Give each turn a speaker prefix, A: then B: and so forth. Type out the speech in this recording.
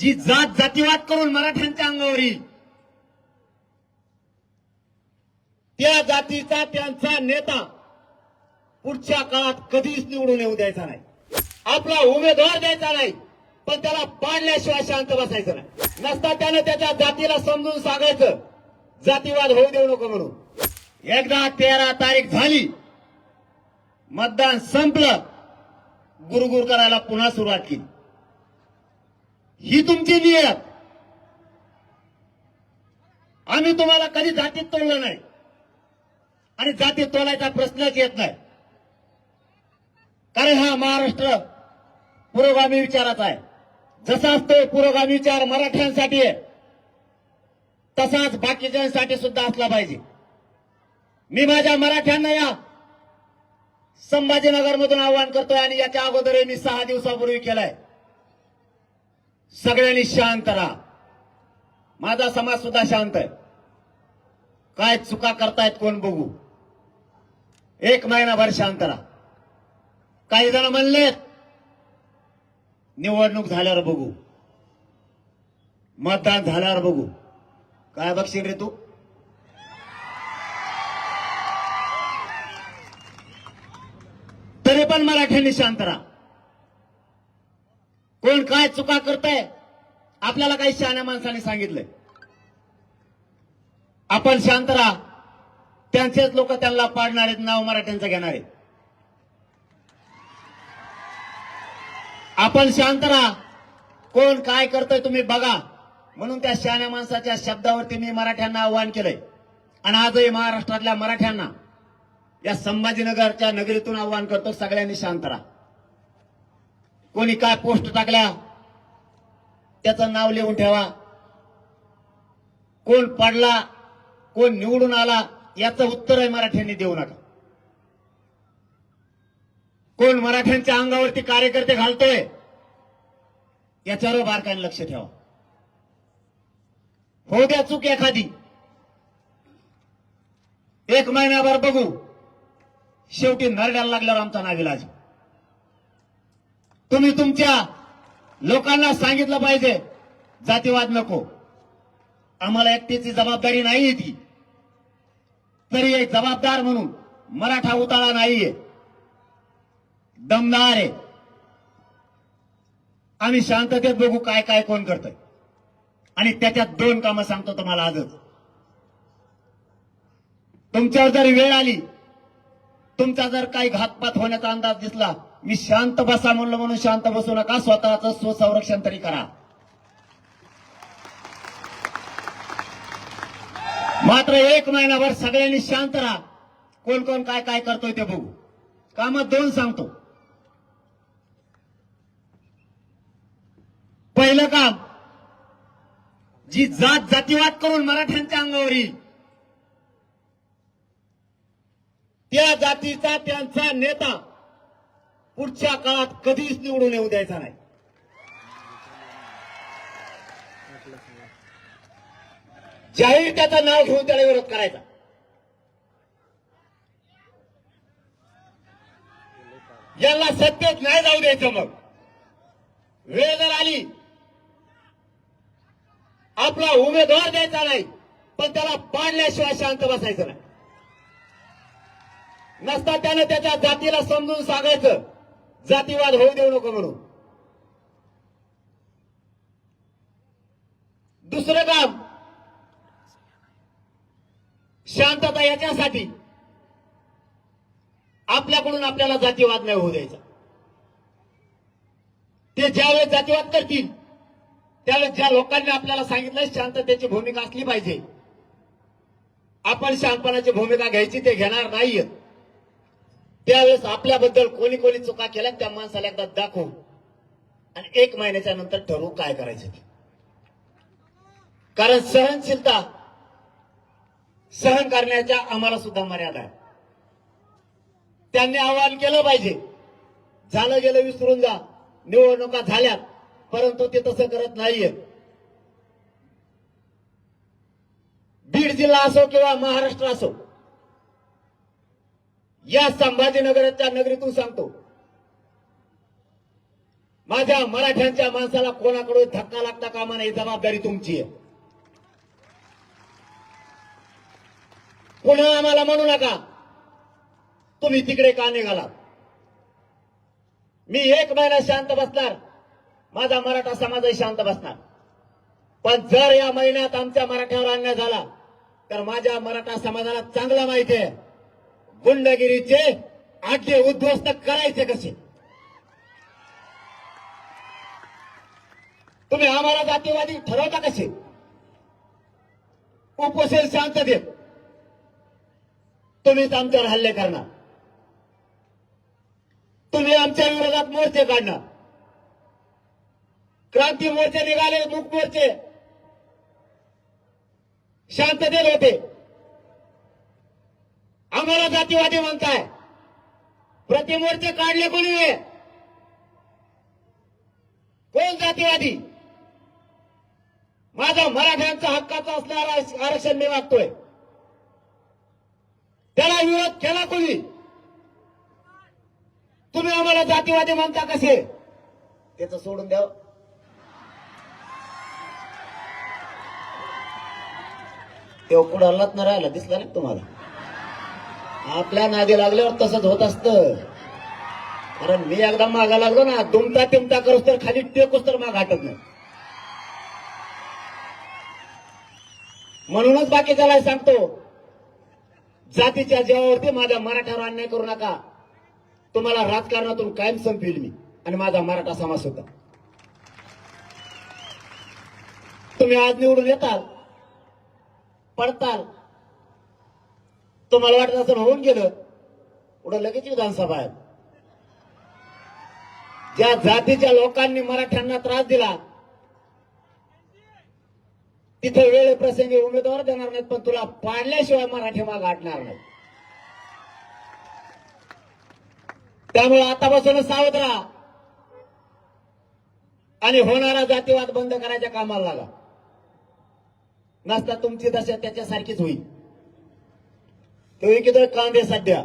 A: जी जात जातीवाद करून मराठ्यांच्या अंगावर येईल त्या जातीचा त्यांचा नेता पुढच्या काळात कधीच निवडून येऊ द्यायचा नाही. आपला उमेदवार द्यायचा नाही पण त्याला पाडल्याशिवाय शांत बसायचं नाही. नसता त्यानं त्याच्या जातीला समजून सांगायचं जातीवाद होऊ देऊ नको म्हणून. एकदा तेरा तारीख झाली मतदान संपलं गुरगुर करायला पुन्हा सुरुवात केली. ही तुमची नियत. आम्ही तुम्हाला कधी जातीत तोडलं नाही. आणि जातीत तोलायचा प्रश्नच येत नाही. कारण हा महाराष्ट्र पुरोगामी विचाराचा आहे. जसाच तो पुरोगामी विचार मराठ्यांसाठी आहे. तसाच बाकीच्यांसाठी सुद्धा असला पाहिजे. मी माझ्या मराठ्यांना या संभाजीनगर मधून आवाहन करतोय आणि याच्या अगोदर मी सहा दिवसापूर्वी केलाय. सगळ्यांनी शांत राहा. माझा समाज सुद्धा शांत आहे. काय चुका करतायत कोण बघू? एक महिनाभर शांत राहा. काही जण म्हणलेत निवडणूक झाल्यावर बघू. मतदान झाल्यावर बघू. काय बघशील रे तू? तरी पण मराठ्यांनी शांत राहा. कोण काय चुका करताय? आपल्याला काही शहाण्या माणसाने सांगितलंय. आपण शांत राहा. त्यांचेच लोक त्यांना पाडणार आहेत नाव मराठ्यांचं घेणार आहेत. आपण शांत राहा. कोण काय करतोय तुम्ही बघा. म्हणून त्या शहाण्या माणसाच्या शब्दावरती मी मराठ्यांना आव्हान केलंय. आणि आजही महाराष्ट्रातल्या मराठ्यांना या संभाजीनगरच्या नगरीतून आव्हान करतो सगळ्यांनी शांत राहा. कोणी काय पोस्ट टाकल्या त्याचं नाव लिहून ठेवा. कोण पडला कोण निवडून आला याचं उत्तर आहे मराठ्यांनी देऊ नका. कोण मराठ्यांच्या अंगावरती कार्यकर्ते घालतोय याच्यावर बारकाईने लक्ष ठेवा. हो द्या चूक एखादी. एक महिन्याभर बघू. शेवटी नरड्याला लागल्यावर आमचा नाविलाज. तुम्ही तुमच्या लोकांना सांगितलं पाहिजे. जातीवाद नको. आम्हाला एकटीची जबाबदारी नाहीये ती. तरी एक जबाबदार म्हणून मराठा उताळा नाहीये. दमदार आहे. आम्ही शांततेत बघू काय काय कोण करतंय. आणि त्याच्यात दोन कामं सांगतो तुम्हाला आजच. तुमच्यावर जर वेळ आली तुमचा जर काही घातपात होण्याचा अंदाज दिसला मी शांत बसा म्हणलं म्हणून शांत बसू नका. स्वतःचं स्वसंरक्षण तरी करा. मात्र एक महिनाभर सगळ्यांनी शांत राहा. कोण कोण काय काय करतोय ते बघू. काम दोन सांगतो. पहिलं काम जी जात जातीवाद करून मराठ्यांच्या अंगावर येईल त्या जातीचा त्यांचा नेता पुढच्या काळात कधीच निवडून येऊ द्यायचा नाही. जाहीर त्याचं नाव घेऊन त्याला विरोध करायचा. याला सत्तेत नाही जाऊ द्यायचं मग. वेळ जर आली आपला उमेदवार द्यायचा नाही पण त्याला पाडल्याशिवाय शांत बसायचं नाही. नसता त्यानं त्याच्या जातीला समजून सांगायचं जातीवाद होऊ देऊ नको म्हणून. दुसरं काम शांतता याच्यासाठी आपल्याकडून आपल्याला जातीवाद नाही होऊ द्यायचा. ते ज्यावेळेस जातीवाद करतील त्यावेळेस ज्या लोकांनी आपल्याला सांगितलं शांततेची भूमिका असली पाहिजे. आपण शांतपणाची भूमिका घ्यायची ते घेणार नाहीयेत. त्यावेळेस आपल्याबद्दल कोणी कोणी चुका केल्या त्या माणसाला एकदा दाखवू. आणि एक महिन्याच्या नंतर ठरवू काय करायचं ते. कारण सहनशीलता सहन करण्याच्या आम्हाला सुद्धा मर्यादा आहे. त्यांनी आवाहन केलं पाहिजे. झालं गेलं विसरून जा. निवडणुका झाल्यात परंतु ते तसं करत नाहीये. बीड जिल्हा असो किंवा महाराष्ट्र असो या संभाजीनगरच्या नगरीतून सांगतो. माझ्या मराठ्यांच्या माणसाला कोणाकडून धक्का लागता कामा नाही ही जबाबदारी तुमची आहे. पुन्हा आम्हाला म्हणू नका. तुम्ही तिकडे का निघाला? मी एक महिना शांत बसणार. माझा मराठा समाजही शांत बसणार. पण जर या महिन्यात आमच्या मराठ्यावर अन्याय झाला तर माझ्या मराठा समाजाला चांगला माहिती आहे. गुंडगिरीचे आडले उद्ध्वस्त करायचे कसे? तुम्ही आम्हाला जातीवादी ठरवता कसे? उपोषण शांततेत तुम्हीच आमच्यावर हल्ले करणार. तुम्ही आमच्या विरोधात मोर्चे काढणार. क्रांती मोर्चे निघाले मूक मोर्चे. शांततेत होते. आम्हाला जातीवादी म्हणताय. प्रतिमोर्चे काढले कोणी आहे? कोण जातीवादी? माझा मराठ्यांचा हक्काचा असणारा आरक्षण मी मागतोय. त्याला विरोध केला कोणी? तुम्ही आम्हाला जातीवादी म्हणता कसे? त्याचं सोडून द्यावं तेव्हा कुठं हल्लात न राहिला दिसला नाही तुम्हाला? आपल्या नादी लागल्यावर तसंच होत असतं. कारण मी एकदा मागा लागलो ना दुमता तिमता करूस तर खाली टेकूस तर माग हटत नाही. म्हणूनच बाकीच्याला सांगतो जातीच्या जीवावरती माझ्या मराठ्यावर अन्याय करू नका. तुम्हाला राजकारणातून कायम संपविल मी आणि माझा मराठा समाज होता तुम्ही आज निवडून येताल पडताल तुम्हाला वाटत असं होऊन गेलं पुढं लगेच विधानसभा आहे ज्या जातीच्या लोकांनी मराठ्यांना त्रास दिला तिथे वेळ प्रसंगी उमेदवार देणार नाहीत पण तुला पाडल्याशिवाय मराठी माग आटणार नाही त्यामुळे आतापासून सावध राहा. आणि होणारा जातीवाद बंद करायच्या कामाला लागा. नसता तुमची दशा त्याच्यासारखीच होईल. तो एकीकडे कांदे सध्या